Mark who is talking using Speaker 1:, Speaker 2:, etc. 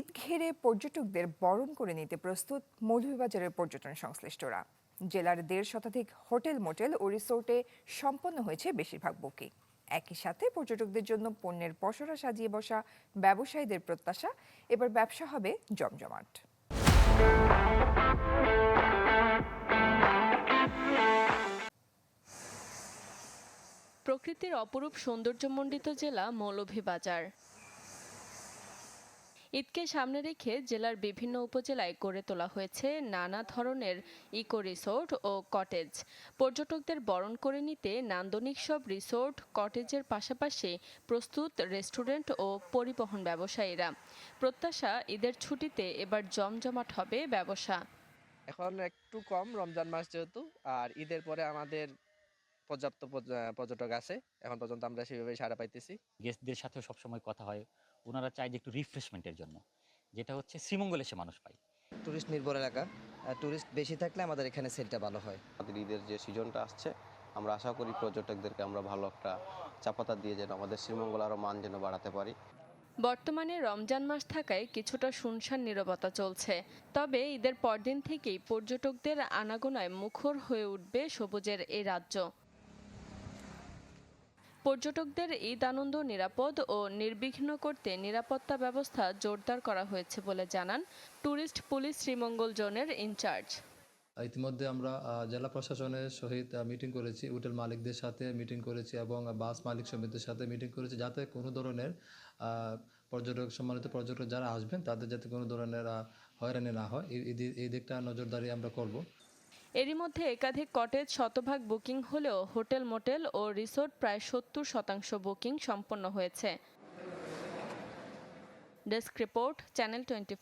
Speaker 1: ঈদ ঘিরে পর্যটকদের বরণ করে নিতে প্রস্তুত মৌলভীবাজারের পর্যটন সংশ্লিষ্টরা। জেলার দেড় শতাধিক হোটেল, মোটেল ও রিসোর্টে সম্পন্ন হয়েছে বেশিরভাগ বুকিং। একই সাথে পর্যটকদের জন্য পণ্যের পসরা সাজিয়ে বসা ব্যবসায়ীদের প্রত্যাশা, এবার ব্যবসা হবে জমজমাট।
Speaker 2: প্রকৃতির অপরূপ সৌন্দর্যমণ্ডিত জেলা মৌলভীবাজার। ঈদকে সামনে রেখে জেলার বিভিন্ন উপজেলায় গড়ে তোলা হয়েছে নানা ধরনের ইকো রিসোর্ট ও কটেজ। পর্যটকদের বরণ করে নিতে নান্দনিক সব রিসোর্ট, কটেজের পাশাপাশি প্রস্তুত রেস্টুরেন্ট ও পরিবহন ব্যবসায়ীরা। প্রত্যাশা, ঈদের ছুটিতে এবার জমজমাট হবে ব্যবসা।
Speaker 3: এখন একটু কম, রমজান মাস যেহেতু, আর ঈদের পরে আমাদের পর্যাপ্ত পর্যটক আছে। এখন পর্যন্ত আমরা সেভাবে সাড়া পাইতেছি।
Speaker 4: গেস্টদের সাথেও সবসময় কথা হয়। ওনারা চায় যে একটু রিফ্রেশমেন্টের জন্য। যেটা হচ্ছে শ্রীমঙ্গলে সে মানুষ পায়।
Speaker 5: টুরিস্ট নির্ভর এলাকা। টুরিস্ট বেশি থাকলে আমাদের এখানে সেলটা ভালো হয়।
Speaker 6: আমাদের ঈদের যে সিজনটা আসছে আমরা আশা করি পর্যটকদেরকে আমরা ভালো একটা চাপাতা দিয়ে যেন আমাদের শ্রীমঙ্গল আরও মান যেন বাড়াতে পারি।
Speaker 2: বর্তমানে রমজান মাস থাকায় কিছুটা শুনশান নীরবতা চলছে। তবে ঈদের পরদিন থেকেই পর্যটকদের আনাগোনায় মুখর হয়ে উঠবে সবুজের এই রাজ্য। পর্যটকদের ঈদ আনন্দ নিরাপদ ও নির্বিঘ্ন করতে নিরাপত্তা ব্যবস্থা জোরদার করা হয়েছে বলে জানান ট্যুরিস্ট পুলিশ শ্রীমঙ্গল জোনের ইনচার্জ।
Speaker 7: ইতিমধ্যে আমরা জেলা প্রশাসনের সহিত মিটিং করেছি, হোটেল মালিকদের সাথে মিটিং করেছি এবং বাস মালিক সমিতির সাথে মিটিং করেছি যাতে কোনো ধরনের পর্যটক, সম্মানিত পর্যটক যারা আসবেন তাদের যাতে কোনো ধরনের হয়রানি না হয়। এই- দিকটা নজরদারি আমরা করব।
Speaker 2: এরই মধ্যে একাধিক কটেজ শতভাগ বুকিং হলেও হোটেল, মোটেল ও রিসোর্ট প্রায় সত্তর শতাংশ বুকিং সম্পন্ন হয়েছে। Desk report, channel twenty